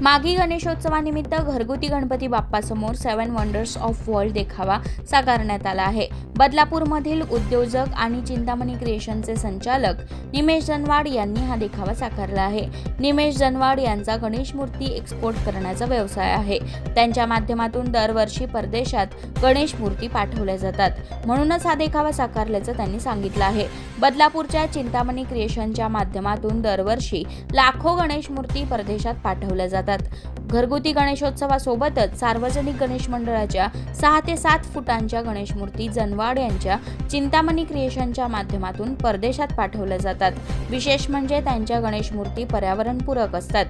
मागी गणेशोत्सवानिमित्त घरगुती गणपती बाप्पासमोर सेवन वंडर्स ऑफ वर्ल्ड देखावा साकारण्यात आला आहे. बदलापूरमधील उद्योजक आणि चिंतामणी क्रिएशनचे संचालक निमेश जनवाड यांनी हा देखावा साकारला आहे. निमेश जनवाड यांचा गणेश मूर्ती एक्सपोर्ट करण्याचा व्यवसाय आहे. त्यांच्या माध्यमातून दरवर्षी परदेशात गणेश मूर्ती पाठवल्या जातात. म्हणूनच हा देखावा साकारल्याचं त्यांनी सांगितलं आहे. बदलापूरच्या चिंतामणी क्रिएशनच्या माध्यमातून दरवर्षी लाखो गणेश मूर्ती परदेशात पाठवल्या जातात. घरगुती गणेशोत्सवासोबतच सार्वजनिक गणेश मंडळाच्या सहा ते सात फुटांच्या गणेश मूर्ती जनवाड यांच्या चिंतामणी क्रिएशनच्या माध्यमातून परदेशात पाठवल्या जातात. विशेष म्हणजे त्यांच्या गणेश मूर्ती पर्यावरणपूरक असतात.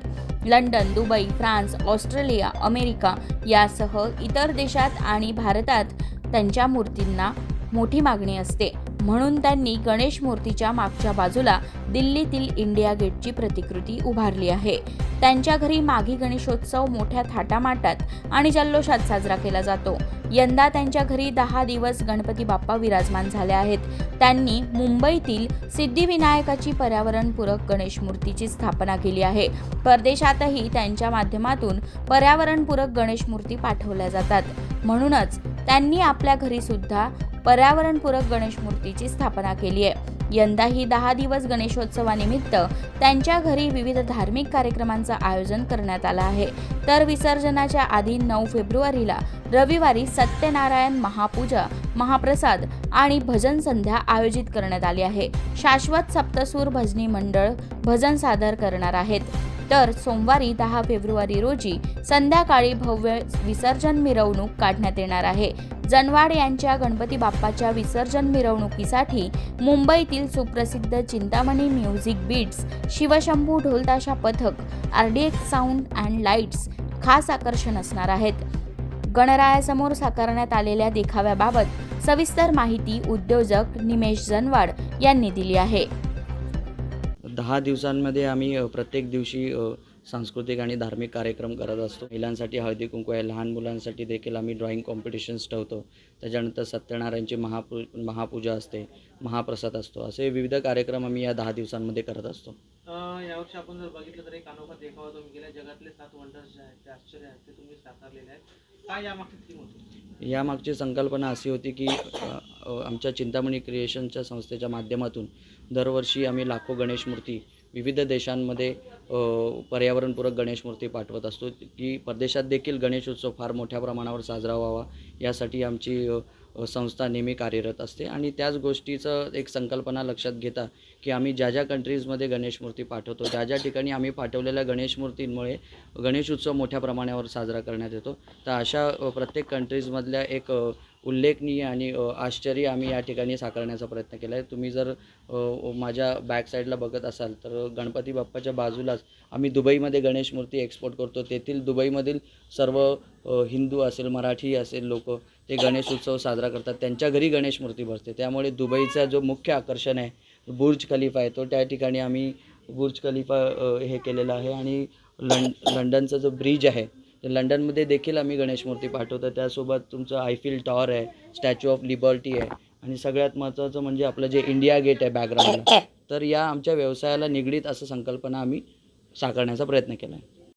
London Dubai France Australia America यासह इतर देशात आणि भारतात त्यांच्या मूर्तींना मोठी मागणी असते. म्हणून त्यांनी गणेश मूर्तीच्या मागच्या बाजूला दिल्लीतील इंडिया गेटची प्रतिकृती उभारली आहे. त्यांच्या घरी माघी गणेशोत्सव मोठ्या थाटामाटात आणि जल्लोषात साजरा केला जातो. यंदा त्यांच्या घरी दहा दिवस गणपती बाप्पा विराजमान झाले आहेत. त्यांनी मुंबईतील सिद्धिविनायकाची पर्यावरणपूरक गणेश मूर्तीची स्थापना केली आहे. परदेशातही त्यांच्या माध्यमातून पर्यावरणपूरक गणेश मूर्ती पाठवल्या जातात. म्हणूनच त्यांनी आपल्या घरी सुद्धा पर्यावरणपूरक गणेश मूर्तीची स्थापना केली आहे. यंदाही दहा दिवस गणेशोत्सवानिमित्त त्यांच्या घरी विविध धार्मिक कार्यक्रमांचं आयोजन करण्यात आलं आहे. तर विसर्जनाच्या आधी नऊ फेब्रुवारीला रविवारी सत्यनारायण महापूजा महाप्रसाद आणि भजन संध्या आयोजित करण्यात आली आहे. शाश्वत सप्तसूर भजनी मंडळ भजन सादर करणार आहेत. तर सोमवारी दहा फेब्रुवारी रोजी संध्याकाळी भव्य विसर्जन मिरवणूक काढण्यात येणार आहे. जनवाड यांच्या गणपती बाप्पाच्या विसर्जन मिरवणुकीसाठी मुंबईतील सुप्रसिद्ध चिंतामणी म्युझिक बीट्स शिवशंभू ढोलताशा पथक आरडीएक्स साऊंड अँड लाईट्स खास आकर्षण असणार आहेत. गणरायासमोर साकारण्यात आलेल्या देखाव्याबाबत सविस्तर माहिती उद्योजक निमेश जनवाड यांनी दिली आहे. दहा दिवसांमध्ये आम्ही प्रत्येक दिवशी सांस्कृतिक आणि धार्मिक कार्यक्रम करत असतो. महिलांसाठी हळदी कुंकू आहे लहान मुलांसाठी देखील आम्ही ड्रॉइंग कॉम्पिटिशन्स ठेवतो. त्याच्यानंतर सत्यनारायणची महापू महापूजा असते महाप्रसाद असतो. असे विविध कार्यक्रम आम्ही या दहा दिवसांमध्ये करत असतो. यावर्षी आपण जर बघितलं तर एक अनोखा देखावा तुम्ही केला जगातले सात वंडर्स जे आहेत ते आश्चर्य आहेत ते तुम्ही साकारलेले आहेत. काय यामागची थीम होती? यामागची संकल्पना अशी होती की आमच्या चिंतामणी क्रिएशनच्या संस्थेच्या माध्यमातून दरवर्षी आम्ही लाखो गणेश मूर्ती विविध देशांमध्ये पर्यावरणपूरक गणेश मूर्ती पाठवत असतो की परदेशात देखील गणेश उत्सव फार मोठ्या प्रमाणावर साजरा व्हावा यासाठी आमची संस्था नेहमी कार्यरत असते आणि त्याच गोष्टीचं एक संकल्पना लक्षात घेता की आम्ही ज्या ज्या कंट्रीजमध्ये गणेश मूर्ती पाठवतो ज्या ज्या ठिकाणी आम्ही पाठवलेल्या गणेश मूर्तींमुळे गणेश उत्सव मोठ्या प्रमाणावर साजरा करण्यात येतो तर अशा प्रत्येक कंट्रीजमधल्या एक उल्लेखनीय आणि आश्चर्य आम्ही या ठिकाणी साकारण्याचा प्रयत्न केला आहे तुम्ही जर माझ्या बॅक साईडला बघत असाल तर गणपती बाप्पाच्या बाजूलाच आम्ही दुबईमध्ये गणेश मूर्ती एक्सपोर्ट करतो. तेथील दुबईमधील सर्व हिंदू असेल मराठी असेल लोक ते गणेश उत्सव साजरा करतात. त्यांच्या घरी गणेश मूर्ती भरते त्यामुळे दुबईचा जो मुख्य आकर्षण आहे बुर्ज खलिफा आहे तो त्या ठिकाणी आम्ही बुर्ज खलिफा हे केलेला आहे. आणि लं लंडनचा जो ब्रिज आहे तर लंडनमध्ये देखील आम्ही गणेश मूर्ती पाठवतो. त्यासोबत तुमचं आयफिल टॉवर आहे स्टॅच्यू ऑफ लिबर्टी आहे. आणि सगळ्यात महत्त्वाचं म्हणजे आपलं जे इंडिया गेट आहे बॅकग्राऊंडला तर या आमच्या व्यवसायाला निगडीत असं संकल्पना आम्ही साकारण्याचा प्रयत्न केला आहे.